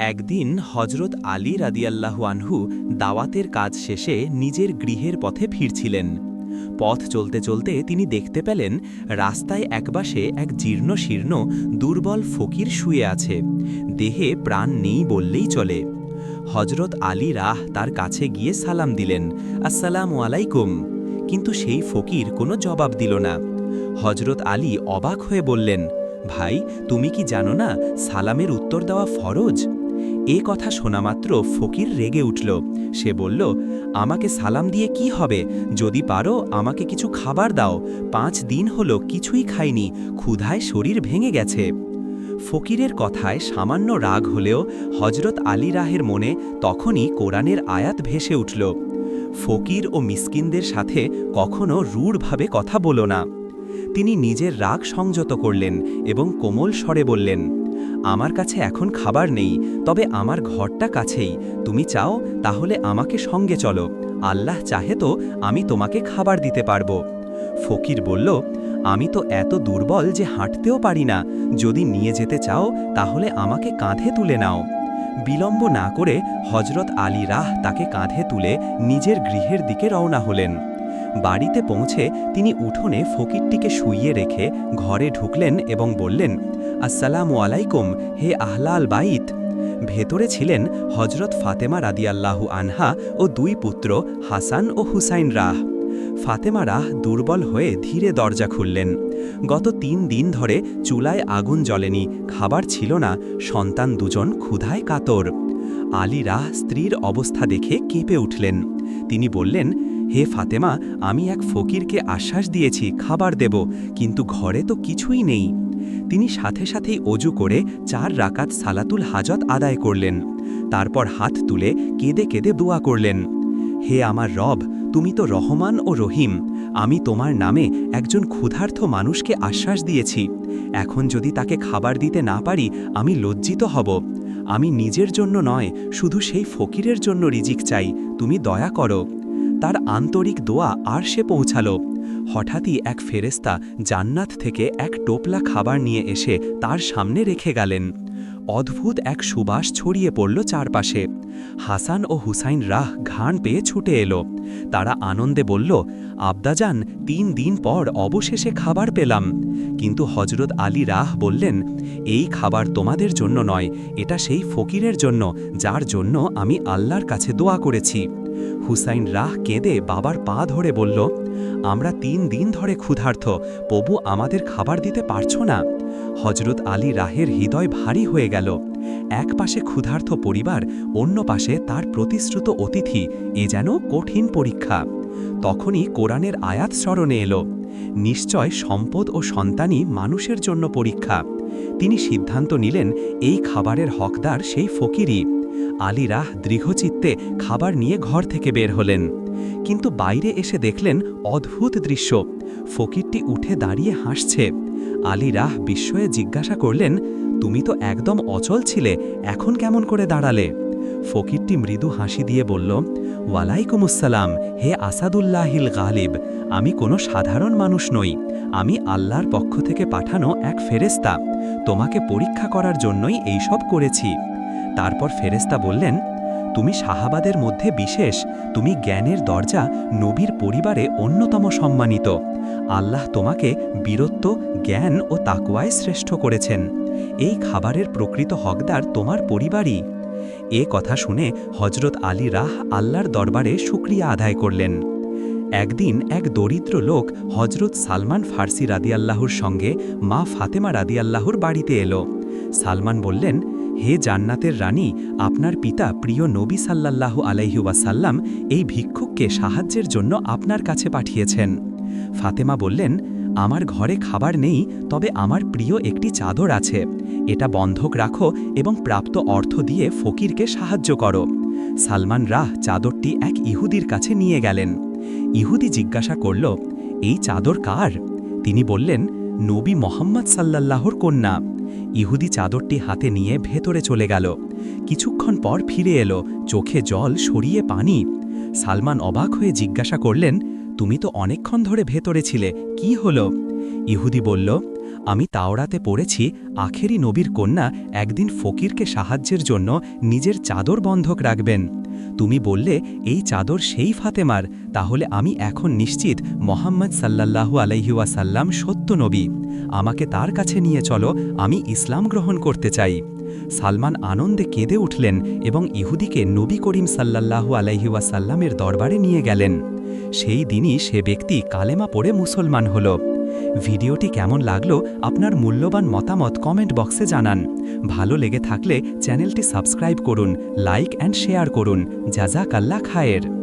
একদিন হজরত আলী রাদিয়াল্লাহু আনহু দাওয়াতের কাজ শেষে নিজের গৃহের পথে ফিরছিলেন। পথ চলতে চলতে তিনি দেখতে পেলেন, রাস্তায় একবাসে এক জীর্ণ শীর্ণ দুর্বল ফকির শুয়ে আছে। দেহে প্রাণ নেই বললেই চলে। হজরত আলী রাহ তার কাছে গিয়ে সালাম দিলেন, আসসালামু আলাইকুম। কিন্তু সেই ফকির কোনো জবাব দিল না। হজরত আলী অবাক হয়ে বললেন, ভাই, তুমি কি জানো না সালামের উত্তর দেওয়া ফরজ? এ কথা শোনামাত্র ফকির রেগে উঠল। সে বলল, আমাকে সালাম দিয়ে কি হবে? যদি পারো, আমাকে কিছু খাবার দাও। পাঁচ দিন হলো কিছুই খাইনি, ক্ষুধায় শরীর ভেঙে গেছে। ফকিরের কথায় সামান্য রাগ হলেও হজরত আলী রাহের মনে তখনই কোরআনের আয়াত ভেসে উঠল। ফকির ও মিসকিনদের সাথে কখনো রূঢ়ভাবে কথা বলো না। তিনি নিজের রাগ সংযত করলেন এবং কোমল স্বরে বললেন আমার কাছে এখন খাবার নেই, তবে আমার ঘরটা কাছেই। তুমি চাও, তাহলে আমাকে সঙ্গে চলো। আল্লাহ চাহে তো আমি তোমাকে খাবার দিতে পারব। ফকির বলল, আমি তো এত দুর্বল যে হাঁটতেও পারি না। যদি নিয়ে যেতে চাও, তাহলে আমাকে কাঁধে তুলে নাও। বিলম্ব না করে হজরত আলী রাহ তাকে কাঁধে তুলে নিজের গৃহের দিকে রওনা হলেন। বাড়িতে পৌঁছে তিনি উঠোনে ফকিরটিকে শুইয়ে রেখে ঘরে ঢুকলেন এবং বললেন, আসসালামু আলাইকুম, হে আহলাল বাইত। ভেতরে ছিলেন হজরত ফাতেমা রাদিয়াল্লাহু আনহা ও দুই পুত্র হাসান ও হুসাইন রাহ। ফাতেমা রাহ দুর্বল হয়ে ধীরে দরজা খুললেন। গত তিন দিন ধরে চুলায় আগুন জ্বলেনি, খাবার ছিল না, সন্তান দুজন ক্ষুধায় কাতর। আলী রাহ স্ত্রীর অবস্থা দেখে কেঁপে উঠলেন। তিনি বললেন হে ফাতেমা, আমি এক ফকিরকে আশ্বাস দিয়েছি, খাবার দেব, কিন্তু ঘরে তো কিছুই নেই। তিনি সাথে সাথেই অজু করে চার রাকাত সালাতুল হাজত আদায় করলেন। তারপর হাত তুলে কেঁদে কেঁদে দোয়া করলেন, হে আমার রব, তুমি তো রহমান ও রহিম, আমি তোমার নামে একজন ক্ষুধার্থ মানুষকে আশ্বাস দিয়েছি। এখন যদি তাকে খাবার দিতে না পারি, আমি লজ্জিত হব। আমি নিজের জন্য নয়, শুধু সেই ফকিরের জন্য রিজিক চাই, তুমি দয়া করো। তার আন্তরিক দোয়া আর সে পৌঁছালো। হঠাৎই এক ফেরেস্তা জান্নাত থেকে এক টোপলা খাবার নিয়ে এসে তার সামনে রেখে গেলেন। অদ্ভুত এক সুবাস ছড়িয়ে পড়ল চারপাশে। হাসান ও হুসাইন রাহ ঘান পেয়ে ছুটে এলো। তারা আনন্দে বলল, আবদাজান, তিন দিন পর অবশেষে খাবার পেলাম। কিন্তু হজরত আলী রাহ বললেন, এই খাবার তোমাদের জন্য নয়, এটা সেই ফকিরের জন্য, যার জন্য আমি আল্লাহর কাছে দোয়া করেছি। হুসাইন রাহ কেঁদে বাবার পা ধরে বলল, আমরা তিন দিন ধরে ক্ষুধার্থ প্রভু আমাদের খাবার দিতে পারছ না। হজরত আলী রাহের হৃদয় ভারী হয়ে গেল। এক পাশে ক্ষুধার্থ পরিবার, অন্য পাশে তার প্রতিশ্রুত অতিথি, এ যেন কঠিন পরীক্ষা। তখনই কোরআনের আয়াত স্মরণে এলো। নিশ্চয় সম্পদ ও সন্তানই মানুষের জন্য পরীক্ষা। তিনি সিদ্ধান্ত নিলেন, এই খাবারের হকদার সেই ফকিরই। আলী রাহ দৃঢ়চিত্তে খাবার নিয়ে ঘর থেকে বের হলেন। কিন্তু বাইরে এসে দেখলেন অদ্ভুত দৃশ্য। ফকিরটি উঠে দাঁড়িয়ে হাসছে। আলী রাহ বিস্ময়ে জিজ্ঞাসা করলেন, তুমি তো একদম অচল ছিলে, এখন কেমন করে দাঁড়ালে? ফকিরটি মৃদু হাসি দিয়ে বলল ওয়ালাইকুমুসসালাম হে আসাদুল্লাহিল গালিব, আমি কোনো সাধারণ মানুষ নই। আমি আল্লাহর পক্ষ থেকে পাঠানো এক ফেরেস্তা তোমাকে পরীক্ষা করার জন্যই এইসব করেছি। তারপর ফেরেস্তা বললেন, তুমি শাহাবাদের মধ্যে বিশেষ, তুমি জ্ঞানের দরজা নবীর পরিবারে অন্যতম সম্মানিত। আল্লাহ তোমাকে বীরত্ব, জ্ঞান ও তাকওয়ায় শ্রেষ্ঠ করেছেন। এই খাবারের প্রকৃত হকদার তোমার পরিবারই। এ কথা শুনে হজরত আলী রাহ আল্লাহর দরবারে শুক্রিয়া আদায় করলেন। একদিন এক দরিদ্র লোক হজরত সালমান ফার্সি রাদিয়াল্লাহুর সঙ্গে মা ফাতেমা রাদিয়াল্লাহুর বাড়িতে এলো। সালমান বললেন হে জান্নাতের রানী, আপনার পিতা প্রিয় নবী সাল্লাল্লাহু আলাইহুয়াসাল্লাম এই ভিক্ষুককে সাহায্যের জন্য আপনার কাছে পাঠিয়েছেন। ফাতেমা বললেন, আমার ঘরে খাবার নেই, তবে আমার প্রিয় একটি চাদর আছে। এটা বন্ধক রাখো এবং প্রাপ্ত অর্থ দিয়ে ফকিরকে সাহায্য করো। সালমান রাহ চাদরটি এক ইহুদির কাছে নিয়ে গেলেন। ইহুদি জিজ্ঞাসা করল, এই চাদর কার? তিনি বললেন, নবী মোহাম্মদ সাল্লাল্লাহর কন্যা। ইহুদি চাদরটি হাতে নিয়ে ভেতরে চলে গেল। কিছুক্ষণ পর ফিরে এলো, চোখে জল, সরিয়ে পানি। সালমান অবাক হয়ে জিজ্ঞাসা করলেন, তুমি তো অনেকক্ষণ ধরে ভেতরে ছিলে, কি হলো? ইহুদি বলল, আমি তাওরাতে পড়েছি, আখেরি নবীর কন্যা একদিন ফকিরকে সাহায্যের জন্য নিজের চাদর বন্ধক রাখবেন। তুমি বললে, এই চাদর সেই ফাতেমার, তাহলে আমি এখন নিশ্চিত মোহাম্মদ সাল্লাল্লাহু আলাইহুয়াসাল্লাম সত্য নবী। আমাকে তার কাছে নিয়ে চলো, আমি ইসলাম গ্রহণ করতে চাই। সালমান আনন্দে কেঁদে উঠলেন এবং ইহুদিকে নবী করিম সাল্লাল্লাহু আলাইহুয়াসাল্লামের দরবারে নিয়ে গেলেন। সেই দিনই সে ব্যক্তি কালেমা পড়ে মুসলমান হল। ভিডিওটি কেমন লাগল আপনার মূল্যবান মতামত কমেন্ট বক্সে জানান। ভালো লেগে থাকলে চ্যানেলটি সাবস্ক্রাইব করুন লাইক অ্যান্ড শেয়ার করুন। জাজাকাল্লা খায়ের।